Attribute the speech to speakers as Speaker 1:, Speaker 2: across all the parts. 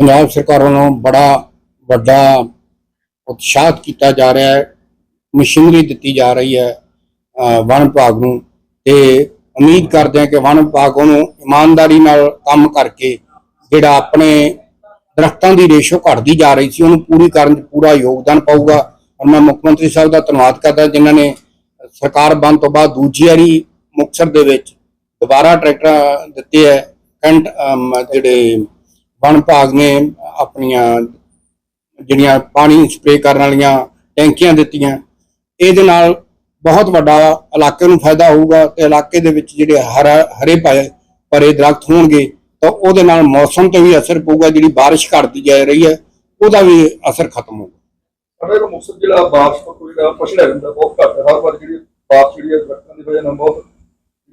Speaker 1: ਪੰਜਾਬ ਸਰਕਾਰ ਵੱਲੋਂ ਬੜਾ ਵੱਡਾ ਉਤਸ਼ਾਹਤ ਕੀਤਾ ਜਾ ਰਿਹਾ ਹੈ। ਮਸ਼ੀਨਰੀ ਦਿੱਤੀ ਜਾ ਰਹੀ ਹੈ ਵਣ ਵਿਭਾਗ ਨੂੰ ਤੇ ਉਮੀਦ ਕਰਦੇ ਹਾਂ ਕਿ ਵਣ ਵਿਭਾਗ ਉਹਨੂੰ ਇਮਾਨਦਾਰੀ ਨਾਲ ਕੰਮ ਕਰਕੇ ਜਿਹੜਾ ਆਪਣੇ ਦਰਖਤਾਂ ਦੀ ਰੇਸ਼ੋ ਘਟਦੀ ਜਾ ਰਹੀ ਸੀ, ਉਹਨੂੰ ਪੂਰੀ ਕਰਨ 'ਚ ਪੂਰਾ ਯੋਗਦਾਨ ਪਾਊਗਾ। ਔਰ ਮੈਂ ਮੁੱਖ ਮੰਤਰੀ ਸਾਹਿਬ ਦਾ ਧੰਨਵਾਦ ਕਰਦਾ, ਜਿਨ੍ਹਾਂ ਨੇ ਸਰਕਾਰ ਬਣ ਤੋਂ ਬਾਅਦ ਦੂਜੀ ਵਾਰੀ ਮੁਕਤਸਰ ਦੇ ਵਿੱਚ ਦੁਬਾਰਾ ਟਰੈਕਟਰ ਦਿੱਤੇ ਹੈ, ਕੰਟ ਜਿਹੜੇ ਵਣ ਵਿਭਾਗ ਨੇ ਆਪਣੀਆਂ ਜਿਹੜੀਆਂ ਪਾਣੀ ਸਪਰੇਅ ਕਰਨ ਵਾਲੀਆਂ ਟੈਂਕੀਆਂ ਦਿੱਤੀਆਂ। ਇਹਦੇ ਨਾਲ ਬਹੁਤ ਵੱਡਾ ਇਲਾਕੇ ਨੂੰ ਫਾਇਦਾ ਹੋਊਗਾ ਤੇ ਇਲਾਕੇ ਦੇ ਵਿੱਚ ਜਿਹੜੇ ਹਰਾ, ਹਰੇ ਪਏ ਭਰੇ ਦਰਖਤ ਹੋਣਗੇ ਤਾਂ ਉਹਦੇ ਨਾਲ ਮੌਸਮ ਤੇ ਵੀ ਅਸਰ ਪਊਗਾ, ਜਿਹੜੀ ਬਾਰਿਸ਼ ਘਟਦੀ ਜਾ ਰਹੀ ਹੈ, ਉਹਦਾ ਵੀ ਅਸਰ ਖਤਮ ਹੋਊਗਾ।
Speaker 2: ਸਾਡੇ ਕੋਲ ਜਿਹੜਾ ਬਾਰਿਸ਼ ਕੋਈ ਜਿਹੜਾ ਪਛੜਿਆ ਹੁੰਦਾ ਬਹੁਤ ਘੱਟ ਹੈ। ਹਰ ਵਾਰ ਜਿਹੜੀ ਬਾਰਿਸ਼ ਜਿਹੜੀ ਹੈ ਦਰਖਤਾਂ ਦੀ ਵਜ੍ਹਾ ਨਾਲ ਬਹੁਤ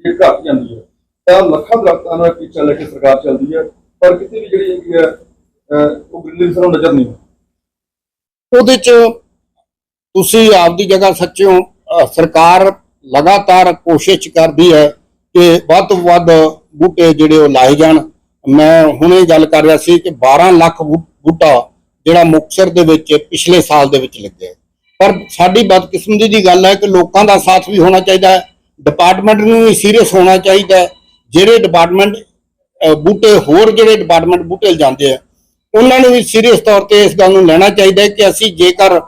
Speaker 2: ਜਿਹੜੀ ਘੱਟ ਜਾਂਦੀ ਹੈ। ਤਾਂ ਲੱਖਾਂ ਦਰਖਤਾਂ ਨਾਲ ਕੀ ਚੱਲ ਕੇ ਸਰਕਾਰ ਚੱਲਦੀ ਹੈ? ਪਰ ਕਿਤੇ ਵੀ ਜਿਹੜੀ ਹੈਗੀ ਹੈ ਅਹ, ਉਹ ਗ੍ਰੀਨਰੀ ਸਾਨੂੰ ਨਜ਼ਰ ਨਹੀਂ ਆਉਂਦੀ।
Speaker 1: ਉਹਦੇ ਚ ਤੁਸੀਂ ਆਪਦੀ ਜਗ੍ਹਾ ਸੱਚੇ ਹੋ ਅਹ ਸਰਕਾਰ ਲਗਾਤਾਰ ਕੋਸ਼ਿਸ਼ ਕਰਦੀ ਹੈ ਕਿ ਵੱਧ ਤੋਂ ਵੱਧ ਬੂਟੇ ਜਿਹੜੇ ਉਹ ਲਾਏ ਜਾਣ ਮੈਂ ਹੁਣੇ ਗੱਲ ਕਰ ਰਿਹਾ ਸੀ ਕਿ 12 ਲੱਖ ਬੂ- ਬੂਟਾ ਜਿਹੜਾ ਮੁਕਤਸਰ ਦੇ ਵਿੱਚ ਪਿਛਲੇ ਸਾਲ ਦੇ ਵਿੱਚ ਲੱਗਿਆ ਹੈ। ਪਰ ਸਾਡੀ ਬਦਕਿਸਮਤੀ ਦੀ ਗੱਲ ਹੈ ਕਿ ਲੋਕਾਂ ਦਾ ਸਾਥ ਵੀ ਹੋਣਾ ਚਾਹੀਦਾ ਹੈ ਡਿਪਾਰਟਮੈਂਟ ਨੂੰ ਵੀ ਸੀਰੀਅਸ ਹੋਣਾ ਚਾਹੀਦਾ ਹੈ ਜਿਹੜੇ ਡਿਪਾਰਟਮੈਂਟ ਬੂਟੇ ਹੋਰ ਜਿਹੜੇ ਡਿਪਾਰਟਮੈਂਟ ਬੂਟੇ ਲਿਜਾਂਦੇ ਆ, ਉਹਨਾਂ ਨੂੰ ਵੀ ਸੀਰੀਅਸ ਤੌਰ ਤੇ ਇਸ ਗੱਲ ਨੂੰ ਲੈਣਾ ਚਾਹੀਦਾ ਹੈ ਕਿ ਅਸੀਂ ਜੇਕਰ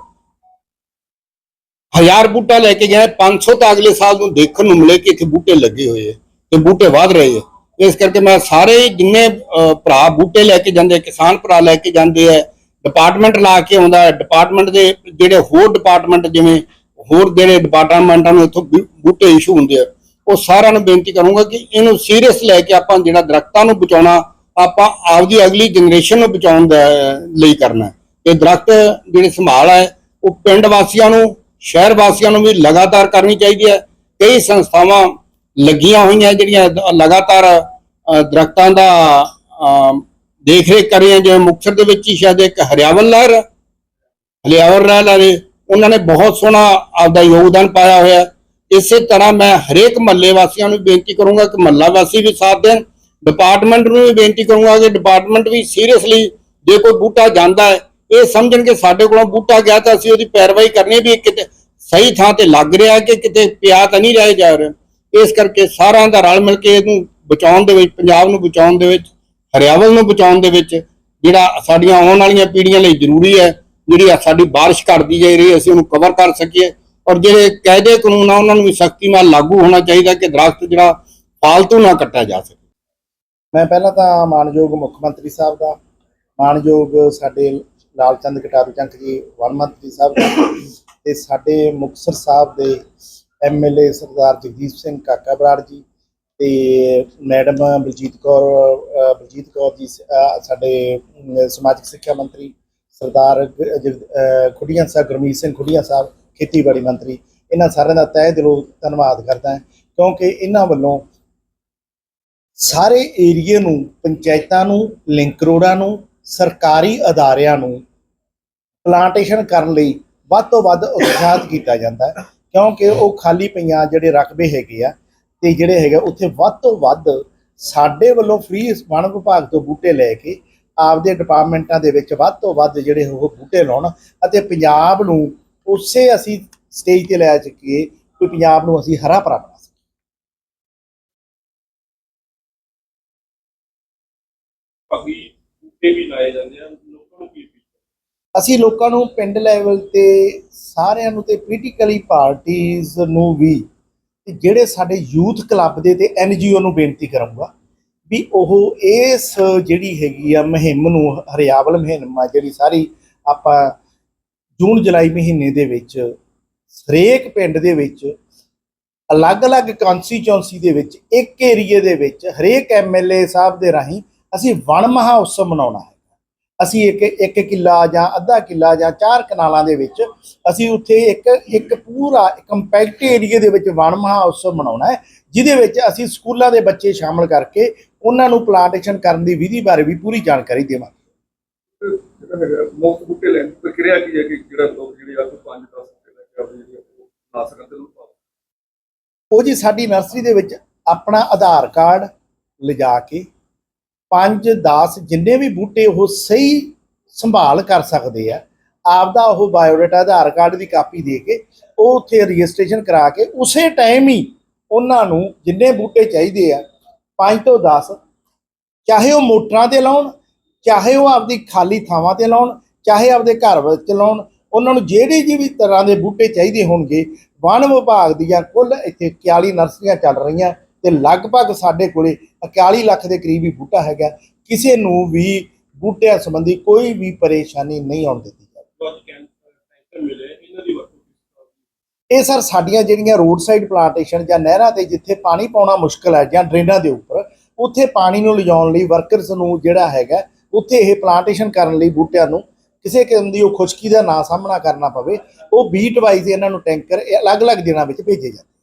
Speaker 1: ਹਜ਼ਾਰ ਬੂਟਾ ਲੈ ਕੇ ਗਏ 500 ਤਾਂ ਅਗਲੇ ਸਾਲ ਨੂੰ ਦੇਖਣ ਨੂੰ ਮਿਲੇ ਕਿ ਇੱਥੇ ਬੂਟੇ ਲੱਗੇ ਹੋਏ ਆ ਤੇ ਬੂਟੇ ਵਧ ਰਹੇ ਆ। ਇਸ ਕਰਕੇ ਮੈਂ ਸਾਰੇ ਜਿੰਨੇ ਭਰਾ ਬੂਟੇ ਲੈ ਕੇ ਜਾਂਦੇ ਕਿਸਾਨ ਭਰਾ ਲੈ ਕੇ ਜਾਂਦੇ ਆ ਡਿਪਾਰਟਮੈਂਟ ਲਾ ਕੇ ਆਉਂਦਾ ਹੈ ਡਿਪਾਰਟਮੈਂਟ ਦੇ ਜਿਹੜੇ ਹੋਰ ਡਿਪਾਰਟਮੈਂਟ ਜਿਵੇਂ ਹੋਰ ਜਿਹੜੇ ਡਿਪਾਰਟਮੈਂਟਾਂ ਨੂੰ ਇੱਥੋਂ ਬੂਟੇ ਇਸ਼ੂ ਹੁੰਦੇ ਆ। ਉਹ ਸਾਰਿਆਂ ਨੂੰ ਬੇਨਤੀ ਕਰੂੰਗਾ ਕਿ ਇਹਨੂੰ ਸੀਰੀਅਸ ਲੈ ਕੇ ਆਪਾਂ ਜਿਹੜਾ ਦਰਖਤਾਂ ਨੂੰ ਬਚਾਉਣਾ ਆਪਾਂ ਆਪਦੀ ਅਗਲੀ ਜਨਰੇਸ਼ਨ ਨੂੰ ਬਚਾਉਣ ਦਾ ਲਈ ਕਰਨਾ ਹੈ। ਤੇ ਦਰਖਤ ਜਿਹੜੇ ਸੰਭਾਲ ਹੈ ਉਹ ਪਿੰਡ ਵਾਸੀਆਂ ਨੂੰ ਸ਼ਹਿਰ ਵਾਸੀਆਂ ਨੂੰ ਵੀ ਲਗਾਤਾਰ ਕਰਨੀ ਚਾਹੀਦੀ ਹੈ ਕਈ ਸੰਸਥਾਵਾਂ ਲੱਗੀਆਂ ਹੋਈਆਂ ਜਿਹੜੀਆਂ ਲਗਾਤਾਰ ਅ, ਦਰਖਤਾਂ ਦਾ ਦੇਖ ਰੇਖ ਕਰ ਰਹੀਆਂ ਜਿਵੇਂ ਮੁਕਤਸਰ ਦੇ ਵਿੱਚ ਹੀ ਸ਼ਾਇਦ ਇੱਕ ਹਰਿਆਵਲ ਲਹਿਰ ਹੈ। ਹਰਿਆਵਲ ਲਹਿਰ ਹੈ ਉਹਨਾਂ ਨੇ ਬਹੁਤ ਸੋਹਣਾ ਆਪਦਾ ਯੋਗਦਾਨ ਪਾਇਆ ਹੋਇਆ ਇਸੇ ਤਰ੍ਹਾਂ ਮੈਂ ਹਰੇਕ ਮਹੱਲੇ ਵਾਸੀਆਂ ਨੂੰ ਬੇਨਤੀ ਕਰੂੰਗਾ ਕਿ ਮਹੱਲਾ ਵਾਸੀ ਵੀ ਸਾਥ ਦੇਣ ਡਿਪਾਰਟਮੈਂਟ ਨੂੰ ਵੀ ਬੇਨਤੀ ਕਰੂੰਗਾ ਕਿ ਡਿਪਾਰਟਮੈਂਟ ਵੀ ਸੀਰੀਅਸਲੀ ਜੇ ਕੋਈ ਬੂਟਾ ਜਾਂਦਾ ਹੈ, ਇਹ ਸਮਝਣ ਕਿ ਸਾਡੇ ਕੋਲੋਂ ਬੂਟਾ ਗਿਆ ਤਾਂ ਅਸੀਂ ਉਹਦੀ ਪੈਰਵਾਈ ਕਰਨੀ ਵੀ ਕਿਤੇ ਸਹੀ ਥਾਂ ਤੇ ਲੱਗ ਰਿਹਾ ਕਿ ਕਿਤੇ ਪਿਆ ਤਾਂ ਨਹੀਂ ਰਹਿ ਜਾ ਰਿਹਾ। ਇਸ ਕਰਕੇ ਸਾਰਿਆਂ ਦਾ ਰਲ ਮਿਲ ਕੇ ਇਹਨੂੰ ਬਚਾਉਣ ਦੇ ਵਿੱਚ, ਪੰਜਾਬ ਨੂੰ ਬਚਾਉਣ ਦੇ ਵਿੱਚ, ਹਰਿਆਵਲ ਨੂੰ ਬਚਾਉਣ ਦੇ ਵਿੱਚ ਜਿਹੜਾ ਸਾਡੀਆਂ ਆਉਣ ਵਾਲੀਆਂ ਪੀੜ੍ਹੀਆਂ ਲਈ ਜ਼ਰੂਰੀ ਹੈ, ਜਿਹੜੀ ਸਾਡੀ ਬਾਰਿਸ਼ ਘਟਦੀ ਜਾ ਰਹੀ ਹੈ, ਅਸੀਂ ਉਹਨੂੰ ਕਵਰ ਕਰ ਸਕੀਏ। ਔਰ ਜਿਹੜੇ ਕਾਇਦੇ ਕਾਨੂੰਨ ਆ, ਉਹਨਾਂ ਨੂੰ ਵੀ ਸਖਤੀ ਨਾਲ ਲਾਗੂ ਹੋਣਾ ਚਾਹੀਦਾ ਕਿ ਦਰਖਤ ਜਿਹੜਾ ਫਾਲਤੂ ਨਾ ਕੱਟਿਆ ਜਾ ਸਕੇ।
Speaker 3: ਮੈਂ ਪਹਿਲਾਂ ਤਾਂ ਮਾਨਯੋਗ ਮੁੱਖ ਮੰਤਰੀ ਸਾਹਿਬ ਦਾ, ਮਾਨਯੋਗ ਸਾਡੇ ਲਾਲਚੰਦ ਕਟਾਰੂ ਚੰਕ ਜੀ ਵਨ ਮੰਤਰੀ ਸਾਹਿਬ ਦਾ ਤੇ ਸਾਡੇ ਮੁਕਤਸਰ ਸਾਹਿਬ ਦੇ ਐਮਐਲਏ ਸਰਦਾਰ ਜਗਦੀਪ ਸਿੰਘ ਕਾਕਾ ਬਰਾੜ ਜੀ ਤੇ ਮੈਡਮ ਬਲਜੀਤ ਕੌਰ ਬਲਜੀਤ ਕੌਰ ਜੀ ਸਾਡੇ ਸਮਾਜਿਕ ਸਿੱਖਿਆ ਮੰਤਰੀ ਸਰਦਾਰ ਖੁੱਡੀਆਂ ਸਾਹਿਬ ਗੁਰਮੀਤ ਸਿੰਘ ਖੁੱਡੀਆਂ ਸਾਹਿਬ ਖੇਤੀਬਾੜੀ ਮੰਤਰੀ, ਇਹਨਾਂ ਸਾਰਿਆਂ ਦਾ ਤਹਿ ਦਿਲੋਂ ਧੰਨਵਾਦ ਕਰਦਾ ਹਾਂ, ਕਿਉਂਕਿ ਇਹਨਾਂ ਵੱਲੋਂ ਸਾਰੇ ਏਰੀਏ ਨੂੰ, ਪੰਚਾਇਤਾਂ ਨੂੰ, ਲਿੰਕ ਰੋਡਾਂ ਨੂੰ, ਸਰਕਾਰੀ ਅਦਾਰਿਆਂ ਨੂੰ ਪਲਾਂਟੇਸ਼ਨ ਕਰਨ ਲਈ ਵੱਧ ਤੋਂ ਵੱਧ ਉਤਸ਼ਾਹਿਤ ਕੀਤਾ ਜਾਂਦਾ ਹੈ, ਕਿਉਂਕਿ ਉਹ ਖਾਲੀ ਪਈਆਂ ਜਿਹੜੇ ਰਕਬੇ ਹੈਗੇ ਆ ਤੇ ਜਿਹੜੇ ਹੈਗੇ ਉੱਥੇ ਵੱਧ ਤੋਂ ਵੱਧ ਸਾਡੇ ਵੱਲੋਂ ਫ੍ਰੀ ਵਣ ਵਿਭਾਗ ਤੋਂ ਬੂਟੇ ਲੈ ਕੇ ਆਪਦੇ ਡਿਪਾਰਟਮੈਂਟਾਂ ਦੇ ਵਿੱਚ ਵੱਧ ਤੋਂ ਵੱਧ ਜਿਹੜੇ ਉਹ ਬੂਟੇ ਲਾਉਣ ਅਤੇ ਪੰਜਾਬ ਨੂੰ ਉਸੇ ਅਸੀਂ ਸਟੇਜ ਤੇ ਲੈ ਚੱਕੀਏ ਕਿ ਪੰਜਾਬ ਨੂੰ ਅਸੀਂ ਹਰਾ ਭਰਾ ਬਣਾ ਸਕੀਏ।
Speaker 2: ਬਾਕੀ ਬੂਟੇ ਵੀ ਲਾਏ ਜਾਂਦੇ ਆ ਲੋਕਾਂ ਨੂੰ ਕੀ appeal
Speaker 3: ਅਸੀਂ ਲੋਕਾਂ ਨੂੰ ਪਿੰਡ ਲੈਵਲ ਤੇ ਸਾਰਿਆਂ ਨੂੰ ਤੇ ਪੋਲੀਟੀਕਲੀ ਪਾਰਟੀਆਂ ਨੂੰ ਵੀ ਤੇ ਜਿਹੜੇ ਸਾਡੇ ਯੂਥ ਕਲੱਬ ਦੇ ਤੇ ਐਨਜੀਓ ਨੂੰ ਬੇਨਤੀ ਕਰਾਂਗਾ ਵੀ ਉਹ ਇਸ ਜਿਹੜੀ ਹੈਗੀ ਆ ਮੁਹਿੰਮ ਨੂੰ ਹਰਿਆਵਲ ਮੁਹਿੰਮ ਆ ਜਿਹੜੀ ਸਾਰੀ ਆਪਾਂ ਜੂਨ ਜੁਲਾਈ ਮਹੀਨੇ ਦੇ ਵਿੱਚ ਹਰੇਕ ਪਿੰਡ ਦੇ ਵਿੱਚ ਅਲੱਗ-ਅਲੱਗ ਕਨਸਟੀਚੁਐਂਸੀ ਦੇ ਵਿੱਚ, ਇੱਕ ਏਰੀਏ ਦੇ ਵਿੱਚ ਹਰੇਕ ਐਮਐਲਏ ਸਾਹਿਬ ਦੇ ਰਾਹੀਂ ਅਸੀਂ ਵਣ ਮਹਾਉਤਸਵ ਮਨਾਉਣਾ ਹੈ। ਅਸੀਂ ਇੱਕ ਇੱਕ ਕਿੱਲਾ ਜਾਂ ਅੱਧਾ ਕਿੱਲਾ ਜਾਂ ਚਾਰ ਕਨਾਲਾਂ ਦੇ ਵਿੱਚ ਅਸੀਂ ਉੱਥੇ ਇੱਕ ਇੱਕ ਪੂਰਾ ਕੰਪੈਕਟ ਏਰੀਆ ਦੇ ਵਿੱਚ ਵਣ ਮਹਾਉਤਸਵ ਮਨਾਉਣਾ ਹੈ, ਜਿਹਦੇ ਵਿੱਚ ਅਸੀਂ ਸਕੂਲਾਂ ਦੇ ਬੱਚੇ ਸ਼ਾਮਲ ਕਰਕੇ ਉਹਨਾਂ ਨੂੰ ਪਲਾਂਟੇਸ਼ਨ ਕਰਨ ਦੀ ਵਿਧੀ ਬਾਰੇ ਵੀ ਪੂਰੀ ਜਾਣਕਾਰੀ ਦੇਵਾਂਗੇ।
Speaker 2: ਮੁਫਤ ਬੂਟੇ ਲੈਣ। ਦੀ ਕਿ ਜਿਹੜਾ ਲੋਕ ਜਿਹੜੇ ਆ ਕੋਈ 5 10 ਬੂਟੇ ਲੈ ਕੇ ਆਪਣੀ ਜਿਹੜੀ ਆ ਉਹ ਸਕਣ ਤੇ ਉਹਨੂੰ
Speaker 3: ਉਹ ਜੀ ਸਾਡੀ ਨਰਸਰੀ ਦੇ ਵਿੱਚ ਆਪਣਾ ਆਧਾਰ ਕਾਰਡ ਲਿਜਾ ਕੇ 5 10 ਜਿੰਨੇ ਵੀ ਬੂਟੇ ਉਹ ਸਹੀ ਸੰਭਾਲ ਕਰ ਸਕਦੇ ਆ, ਆਪਦਾ ਉਹ ਬਾਇਓਡਾਟਾ ਆਧਾਰ ਕਾਰਡ ਦੀ ਕਾਪੀ ਦੇ ਕੇ ਉਹ ਉੱਥੇ ਰਜਿਸਟ੍ਰੇਸ਼ਨ ਕਰਾ ਕੇ ਉਸੇ ਟਾਈਮ ਹੀ ਉਹਨਾਂ ਨੂੰ ਜਿੰਨੇ ਬੂਟੇ ਚਾਹੀਦੇ ਆ 5 ਤੋਂ 10 ਚਾਹੇ ਉਹ ਮੋਟਰਾਂ ਤੇ ਲਾਉਣ, ਚਾਹੇ ਉਹ ਆਪਦੀ ਖਾਲੀ ਥਾਵਾਂ ਤੇ ਲਾਉਣ ਚਾਹੇ ਆਪਦੇ ਘਰ ਵਿੱਚ ਲਾਉਣ ਉਹਨਾਂ ਨੂੰ ਜਿਹੜੇ ਜਿਹੀ ਵੀ ਤਰ੍ਹਾਂ ਦੇ ਬੂਟੇ ਚਾਹੀਦੇ ਹੋਣਗੇ, ਵਣ ਵਿਭਾਗ ਦੀਆਂ ਕੁੱਲ ਇੱਥੇ 41 ਨਰਸਰੀਆਂ ਚੱਲ ਰਹੀਆਂ ਤੇ ਲਗਭਗ ਸਾਡੇ ਕੋਲੇ 41 ਲੱਖ ਦੇ ਕਰੀਬ ਹੀ ਬੂਟਾ ਹੈਗਾ। ਕਿਸੇ ਨੂੰ ਵੀ ਬੂਟਿਆਂ ਸੰਬੰਧੀ ਕੋਈ ਵੀ ਪਰੇਸ਼ਾਨੀ ਨਹੀਂ ਆਉਣ ਦਿੱਤੀ ਜਾਵੇ। ਇਹ ਸਰ ਸਾਡੀਆਂ ਜਿਹੜੀਆਂ ਰੋਡ ਸਾਈਡ ਪਲਾਂਟੇਸ਼ਨ ਜਾਂ ਨਹਿਰਾਂ ਤੇ ਜਿੱਥੇ ਪਾਣੀ ਪਾਉਣਾ ਮੁਸ਼ਕਲ ਹੈ ਜਾਂ ਡਰੇਨਾਂ ਦੇ ਉੱਪਰ, ਉੱਥੇ ਪਾਣੀ ਨੂੰ ਲਿਜਾਉਣ ਲਈ ਵਰਕਰਸ ਨੂੰ ਜਿਹੜਾ ਹੈਗਾ, ਉੱਥੇ ਇਹ ਪਲਾਂਟੇਸ਼ਨ ਕਰਨ ਲਈ ਬੂਟਿਆਂ ਨੂੰ ਕਿਸੇ ਕਿਸਮ ਦੀ ਉਹ ਖੁਸ਼ਕੀ ਦਾ ਨਾ ਸਾਹਮਣਾ ਕਰਨਾ ਪਵੇ, ਉਹ ਬੀਟ ਵਾਈਜ਼ ਇਹਨਾਂ ਨੂੰ ਟੈਂਕਰ ਅਲੱਗ-ਅਲੱਗ ਦਿਨਾਂ ਵਿੱਚ ਭੇਜੇ ਜਾਂਦੇ